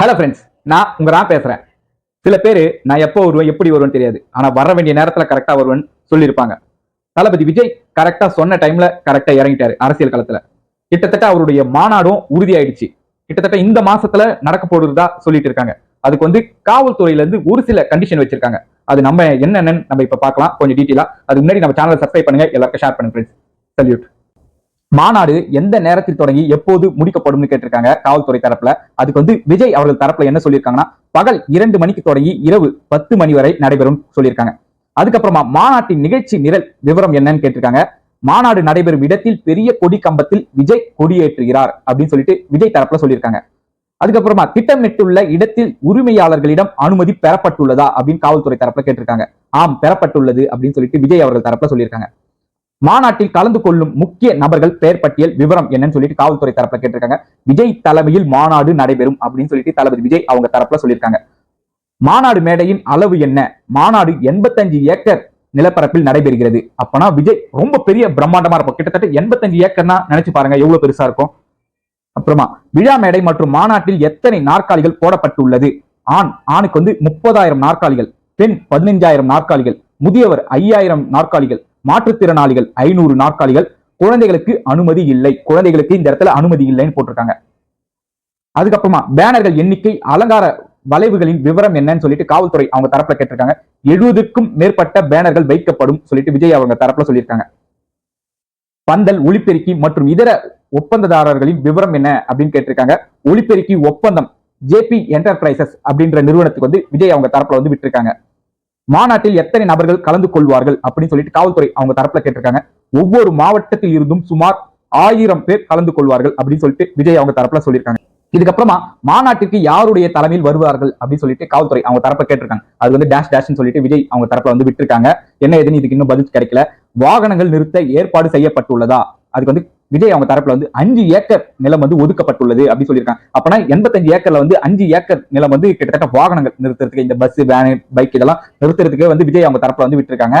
Hello friends நான் உங்க நான் பேசுறேன். சில பேர் நான் எப்போ வருவேன் எப்படி வருவேன் தெரியாது. ஆனா வர வேண்டிய நேரத்துல கரெக்டா வருவேன்னு சொல்லியிருப்பாங்க. தளபதி விஜய் கரெக்டா சொன்ன டைம்ல கரெக்டா இறங்கிட்டாரு அரசியல் களத்துல. கிட்டத்தட்ட அவருடைய மாநாடும் உறுதியாயிடுச்சு. கிட்டத்தட்ட இந்த மாசத்துல நடக்க போடுறதா சொல்லிட்டு இருக்காங்க. அதுக்கு வந்து காவல்துறையில இருந்து ஒரு சில கண்டிஷன் வச்சிருக்காங்க. அது நம்ம என்னென்னு நம்ம இப்ப பார்க்கலாம் கொஞ்சம் டீட்டெயிலா அதுக்கு முன்னாடி நம்ம சேனலை சப்ஸ்கிரைப் பண்ணுங்க எல்லாருக்கும் ஷேர் பண்ணுங்க ஃப்ரெண்ட்ஸ் சல்யூட் மாநாடு எந்த நேரத்தில் தொடங்கி எப்போது முடிக்கப்படும்னு கேட்டிருக்காங்க காவல்துறை தரப்புல. அதுக்கு வந்து விஜய் அவர்கள் தரப்புல என்ன சொல்லியிருக்காங்கன்னா பகல் இரண்டு மணிக்கு தொடங்கி இரவு பத்து மணி வரை நடைபெறும் சொல்லியிருக்காங்க. அதுக்கப்புறமா மாநாட்டின் நிகழ்ச்சி நிரல் விவரம் என்னன்னு கேட்டிருக்காங்க. மாநாடு நடைபெறும் இடத்தில் பெரிய கொடி கம்பத்தில் விஜய் கொடியேற்றுகிறார் அப்படின்னு சொல்லிட்டு விஜய் தரப்புல சொல்லியிருக்காங்க. அதுக்கப்புறமா திட்டமிட்டுள்ள இடத்தில் உரிமையாளர்களிடம் அனுமதி பெறப்பட்டுள்ளதா அப்படின்னு காவல்துறை தரப்புல கேட்டிருக்காங்க. ஆம் பெறப்பட்டுள்ளது அப்படின்னு சொல்லிட்டு விஜய் அவர்கள் தரப்புல சொல்லியிருக்காங்க. மாநாட்டில் கலந்து கொள்ளும் முக்கிய நபர்கள் பெயர் பட்டியல் விவரம் என்னன்னு சொல்லிட்டு காவல்துறை தரப்புல கேட்டிருக்காங்க. விஜய் தலைமையில் மாநாடு நடைபெறும் அப்படின்னு சொல்லிட்டு தளபதி விஜய் அவங்க தரப்புல சொல்லியிருக்காங்க. மாநாடு மேடையின் அளவு என்ன? மாநாடு எண்பத்தஞ்சு ஏக்கர் நிலப்பரப்பில் நடைபெறுகிறது. அப்பனா விஜய் ரொம்ப பெரிய பிரம்மாண்டமா இருக்கும் கிட்டத்தட்ட எண்பத்தஞ்சு ஏக்கர்னா நினைச்சு பாருங்க எவ்வளவு பெருசா இருக்கும். அப்புறமா விழா மேடை மற்றும் மாநாட்டில் எத்தனை நாற்காலிகள் போடப்பட்டுள்ளது? ஆண் ஆணுக்கு வந்து முப்பதாயிரம் நாற்காலிகள் பெண் பதினைஞ்சாயிரம் நாற்காலிகள் முதியவர் ஐயாயிரம் நாற்காலிகள் மாற்றுத்திறனாளிகள் ஐநூறு நாற்காலிகள் குழந்தைகளுக்கு அனுமதி இல்லை. குழந்தைகளுக்கு இந்த இடத்துல அனுமதி இல்லைன்னு போட்டிருக்காங்க. அதுக்கப்புறமா பேனர்கள் எண்ணிக்கை அலங்கார வளைவுகளின் விவரம் என்னன்னு சொல்லிட்டு காவல்துறை அவங்க தரப்புல கேட்டிருக்காங்க. எழுபதுக்கும் மேற்பட்ட பேனர்கள் வைக்கப்படும் சொல்லிட்டு விஜய் அவங்க தரப்புல சொல்லியிருக்காங்க. பந்தல் ஒளிப்பெருக்கி மற்றும் இதர ஒப்பந்ததாரர்களின் விவரம் என்ன அப்படின்னு கேட்டிருக்காங்க. ஒளிப்பெருக்கி ஒப்பந்தம் ஜேபி என்டர்பிரைசஸ் அப்படின்ற நிறுவனத்துக்கு வந்து விஜய் அவங்க தரப்புல வந்து விட்டிருக்காங்க. மாநாட்டில் எத்தனை நபர்கள் கலந்து கொள்வார்கள் அப்படின்னு சொல்லிட்டு காவல்துறை அவங்க தரப்புல கேட்டிருக்காங்க. ஒவ்வொரு மாவட்டத்தில் இருந்தும் சுமார் ஆயிரம் பேர் கலந்து கொள்வார்கள் அப்படின்னு சொல்லிட்டு விஜய் அவங்க தரப்புல சொல்லியிருக்காங்க. இதுக்கப்புறமா மாநாட்டிற்கு யாருடைய தலைமையில் வருவார்கள் அப்படின்னு சொல்லிட்டு காவல்துறை அவங்க தரப்ப கேட்டிருக்காங்க. அது வந்து டேஷ் டேஷ்னு சொல்லிட்டு விஜய் அவங்க தரப்புல வந்து விட்டுருக்காங்க. என்ன ஏதுன்னு இதுக்கு இன்னும் பதில் கிடைக்கல. வாகனங்கள் நிறுத்த ஏற்பாடு செய்யப்பட்டுள்ளதா? அதுக்கு வந்து விஜய் அவங்க தரப்புல வந்து அஞ்சு ஏக்கர் நிலம் வந்து ஒதுக்கப்பட்டுள்ளது அப்படின்னு சொல்லியிருக்காங்க. அப்பனா எண்பத்தஞ்சு ஏக்கர்ல வந்து அஞ்சு ஏக்கர் நிலம் வந்து கிட்டத்தட்ட வாகனங்கள் நிறுத்துறதுக்கு இந்த பஸ் வேன் பைக் இதெல்லாம் நிறுத்துறதுக்கு வந்து விஜய் அவங்க தரப்புல வந்து விட்டுருக்காங்க.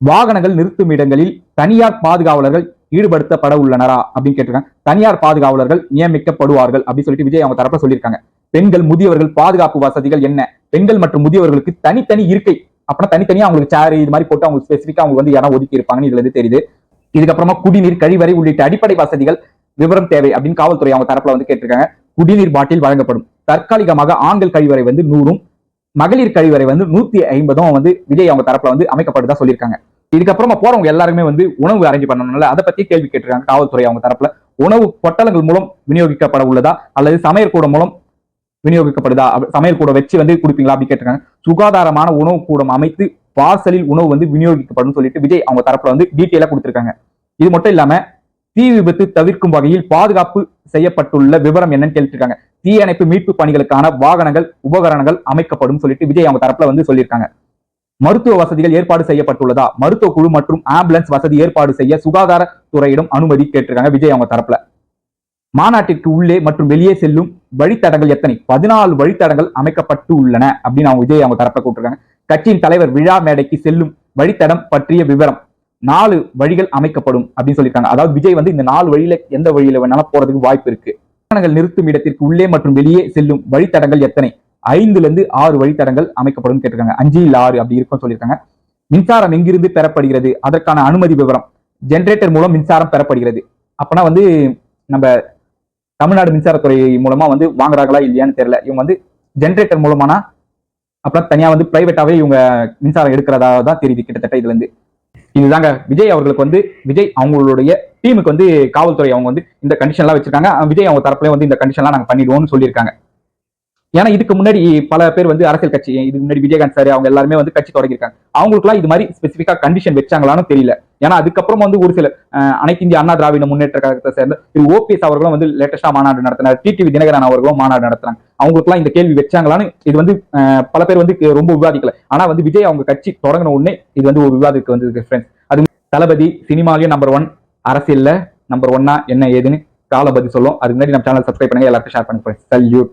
வாகனங்கள் நிறுத்தும் இடங்களில் தனியார் பாதுகாவலர்கள் ஈடுபடுத்தப்பட உள்ளனரா அப்படின்னு கேட்டிருக்காங்க. தனியார் பாதுகாவலர்கள் நியமிக்கப்படுவார்கள் அப்படின்னு சொல்லிட்டு விஜய் அவங்க தரப்புல சொல்லியிருக்காங்க. பெண்கள் முதியவர்கள் பாதுகாப்பு வசதிகள் என்ன? பெண்கள் மற்றும் முதியவர்களுக்கு தனித்தனி இருக்கை. அப்படின்னா தனித்தனியா அவங்களுக்கு சேர் இது மாதிரி போட்டு அவங்க ஸ்பெசிஃபிக்கா அவங்க வந்து இடம் ஒதுக்கி இருப்பாங்கன்னு இதுல இருந்து தெரியுது. இதுக்கப்புறமா குடிநீர் கழிவறை உள்ளிட்ட அடிப்படை வசதிகள் விவரம் தேவை அப்படின்னு காவல்துறை அவங்க தரப்புல வந்து கேட்டிருக்காங்க. குடிநீர் பாட்டில் வழங்கப்படும். தற்காலிகமாக ஆண்கள் கழிவறை வந்து நூறும் மகளிர் கழிவறை வந்து நூத்தி ஐம்பதும் வந்து விஜய் அவங்க தரப்புல வந்து அமைக்கப்படுதா சொல்லியிருக்காங்க. இதுக்கப்புறமா போறவங்க எல்லாருமே வந்து உணவு அரேஞ்ச் பண்ணணும்ல அதை பத்தி கேள்வி கேட்டிருக்காங்க காவல்துறை அவங்க தரப்புல. உணவு பொட்டலங்கள் மூலம் விநியோகிக்கப்பட உள்ளதா? அல்லது சமையல் கூடம் மூலம் விநியோகிக்கப்படுதா? சமையல் கூட வச்சு வந்து கொடுப்பீங்களா அப்படி கேட்டிருக்காங்க. சுகாதாரமான உணவு கூடம் அமைத்து பார்சலில் உணவு வந்து விநியோகிக்கப்படும் சொல்லிட்டு விஜய் அவங்க தரப்புல வந்து டீட்டெயிலா கொடுத்திருக்காங்க. இது மட்டும் இல்லாம தீ விபத்து தவிர்க்கும் வகையில் பாதுகாப்பு செய்யப்பட்டுள்ள விவரம் என்னன்னு கேட்டுருக்காங்க தீயணைப்பு மீட்பு பணிகளுக்கான வாகனங்கள் உபகரணங்கள் அமைக்கப்படும் சொல்லிட்டு விஜய் அவங்க தரப்புல வந்து சொல்லியிருக்காங்க. மருத்துவ வசதிகள் ஏற்பாடு செய்யப்பட்டுள்ளதா? மருத்துவ குழு மற்றும் ஆம்புலன்ஸ் வசதி ஏற்பாடு செய்ய சுகாதாரத்துறையிடம் அனுமதி கேட்டிருக்காங்க விஜய் அவங்க தரப்புல. மாநாட்டிற்கு உள்ளே மற்றும் வெளியே செல்லும் வழித்தடங்கள் எத்தனை? பதினாலு வழித்தடங்கள் அமைக்கப்பட்டு உள்ளன அப்படின்னு அவங்க விஜய் அவங்க தரப்புல கூட்டிருக்காங்க கட்சியின் தலைவர் விழா மேடைக்கு செல்லும் வழித்தடம் பற்றிய விவரம். நாலு வழிகள் அமைக்கப்படும் அப்படின்னு சொல்லியிருக்காங்க. அதாவது விஜய் வந்து இந்த நாலு வழியில எந்த வழியில வேணாலும் போறதுக்கு வாய்ப்பு இருக்கு. வாகனங்கள் நிறுத்தும் இடத்திற்கு உள்ளே மற்றும் வெளியே செல்லும் வழித்தடங்கள் எத்தனை? ஐந்துல இருந்து ஆறு வழித்தடங்கள் அமைக்கப்படும் கேட்டிருக்காங்க. அஞ்சு இல்ல ஆறு அப்படி இருக்கும்னு சொல்லியிருக்காங்க. மின்சாரம் எங்கிருந்து பெறப்படுகிறது? அதற்கான அனுமதி விவரம். ஜென்ரேட்டர் மூலம் மின்சாரம் பெறப்படுகிறது. அப்பனா வந்து நம்ம தமிழ்நாடு மின்சாரத்துறை மூலமா வந்து வாங்குறாங்களா இல்லையான்னு தெரியல. இவங்க வந்து ஜென்ரேட்டர் மூலமானா அப்புறம் தனியா வந்து பிரைவேட்டாவே இவங்க மின்சாரம் எடுக்கிறதா தான் தெரியுது கிட்டத்தட்ட இதுல இருந்து. இதுதாங்க விஜய் அவர்களுக்கு வந்து விஜய் அவங்களுடைய டீமுக்கு வந்து காவல்துறை அவங்க வந்து இந்த கண்டிஷன்லாம் வச்சிருக்காங்க. விஜய் அவங்க தரப்புல வந்து இந்த கண்டிஷன்லாம் நாங்க பண்ணிடுவோம்னு சொல்லியிருக்காங்க. ஏன்னா இதுக்கு முன்னாடி பல பேர் வந்து அரசியல் கட்சி இதுக்கு முன்னாடி விஜயகாந்த் சார் அவங்க எல்லாருமே வந்து கட்சி தொடங்கியிருக்காங்க. அவங்களுக்குலாம் இது மாதிரி ஸ்பெசிஃபிக்காக கண்டிஷன் வச்சாங்களான்னு தெரியல. ஏன்னா அதுக்கப்புறம் வந்து ஒரு சில அனைத்து இந்திய அண்ணா திராவிட முன்னேற்ற கழகத்தை சேர்ந்த திரு ஓபிஎஸ் அவர்களும் வந்து லேட்டஸ்டா மாநாடு நடத்தினார். டிடிவி தினகரன் அவர்களும் மாநாடு நடத்துறாங்க. அவங்களுக்குலாம் இந்த கேள்வி வச்சாங்களான்னு இது வந்து பல பேர் வந்து ரொம்ப விவாதிக்கல. ஆனா வந்து விஜய் அவங்க கட்சி தொடங்கின உடனே இது வந்து ஒரு விவாதத்துக்கு வந்து ஃப்ரெண்ட்ஸ் அது தளபதி சினிமாலயும் நம்பர் ஒன் அரசியல்ல நம்பர் ஒன்னா என்ன ஏதுன்னு கால பதில் சொல்லும். அதுக்கு முன்னாடி நம்ம சேனல் சப்ஸ்கிரைப் பண்ணுங்க எல்லாருக்கும் ஷேர் பண்ணுங்க சல்யூட்